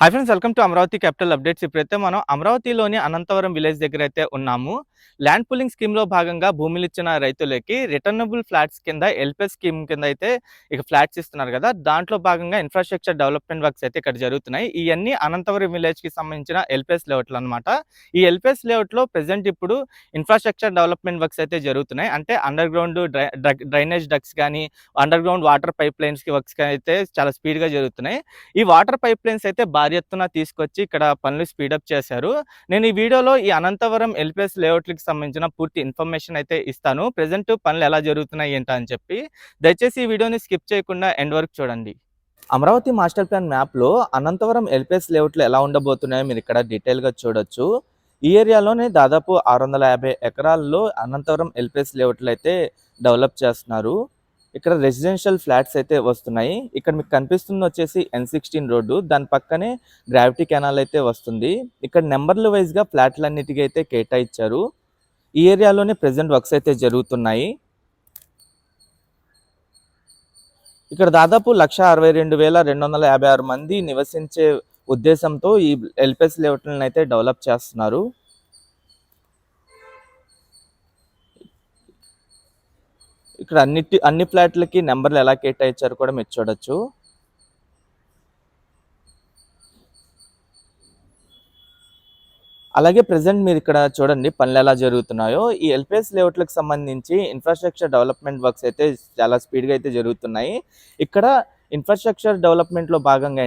Hi friends welcome to Amaravati capital updates ఇప్పుడైతే మనం అమరావతిలోని అనంతవరం విలేజ్ దగ్గర అయితే ఉన్నాము. ల్యాండ్ పూలింగ్ స్కీమ్లో భాగంగా భూములు ఇచ్చిన రైతులకి రిటర్నబుల్ ఫ్లాట్స్ కింద ఎల్పిఎస్ స్కీమ్ కింద అయితే ఇక ఫ్లాట్స్ ఇస్తున్నారు కదా. దాంట్లో భాగంగా ఇన్ఫ్రాస్ట్రక్చర్ డెవలప్మెంట్ వర్క్స్ అయితే ఇక్కడ జరుగుతున్నాయి. ఇవన్నీ అనంతవరం విలేజ్కి సంబంధించిన ఎల్పిఎస్ లేఅవుట్లు అనమాట ఈ ఎల్పిఎస్ లేఅవుట్లో లో ఇప్పుడు ఇన్ఫ్రాస్ట్రక్చర్ డెవలప్మెంట్ వర్క్స్ అయితే జరుగుతున్నాయి. అంటే అండర్ గ్రౌండ్ డ్రైనేజ్ డక్స్ కానీ అండర్ గ్రౌండ్ వాటర్ పైప్ లైన్స్కి వర్క్స్ అయితే చాలా స్పీడ్గా జరుగుతున్నాయి. ఈ వాటర్ పైప్ లైన్స్ అయితే భారీ ఎత్తున తీసుకొచ్చి ఇక్కడ పనులు స్పీడప్ చేశారు. నేను ఈ వీడియోలో ఈ అనంతవరం ఎల్పిఎస్ లేఅవుట్లకు సంబంధించిన పూర్తి ఇన్ఫర్మేషన్ అయితే ఇస్తాను. ప్రజెంట్ పనులు ఎలా జరుగుతున్నాయి ఏంటా అని చెప్పి. దయచేసి ఈ వీడియోని స్కిప్ చేయకుండా ఎండ్ వరకు చూడండి. అమరావతి మాస్టర్ ప్లాన్ మ్యాప్లో అనంతవరం ఎల్పిఎస్ లేఅవుట్లు ఎలా ఉండబోతున్నాయో మీరు ఇక్కడ డీటెయిల్గా చూడొచ్చు. ఈ ఏరియాలోనే దాదాపు ఆరు వందల యాభై ఎకరాల్లో అనంతవరం ఎల్పిఎస్ లేఅవుట్లు అయితే డెవలప్ చేస్తున్నారు. ఇక్కడ రెసిడెన్షియల్ ఫ్లాట్స్ అయితే వస్తున్నాయి. ఇక్కడ మీకు కనిపిస్తుంది వచ్చేసి ఎన్ సిక్స్టీన్ రోడ్డు. దాని పక్కనే గ్రావిటీ కెనాల్ అయితే వస్తుంది. ఇక్కడ నెంబర్ల వైజ్గా ఫ్లాట్లన్నిటికీ అయితే కేటాయించారు. ఈ ఏరియాలోనే ప్రెసెంట్ వర్క్స్ అయితే జరుగుతున్నాయి. ఇక్కడ దాదాపు లక్ష అరవై రెండు వేల రెండు వందల యాభై ఆరు మంది నివసించే ఉద్దేశంతో ఈ ఎల్పిఎస్ లేఅవుట్లను అయితే డెవలప్ చేస్తున్నారు. ఇక్కడ అన్నిటి అన్ని ఫ్లాట్లకి నెంబర్లు ఎలా కేటాయించారు కూడా మీరు చూడొచ్చు. అలాగే ప్రజెంట్ మీరు ఇక్కడ చూడండి పనులు ఎలా జరుగుతున్నాయో. ఈ ఎల్పిఎస్ లేఅవుట్లకు సంబంధించి ఇన్ఫ్రాస్ట్రక్చర్ డెవలప్మెంట్ వర్క్స్ అయితే చాలా స్పీడ్గా అయితే జరుగుతున్నాయి. ఇక్కడ ఇన్ఫ్రాస్ట్రక్చర్ డెవలప్మెంట్లో భాగంగా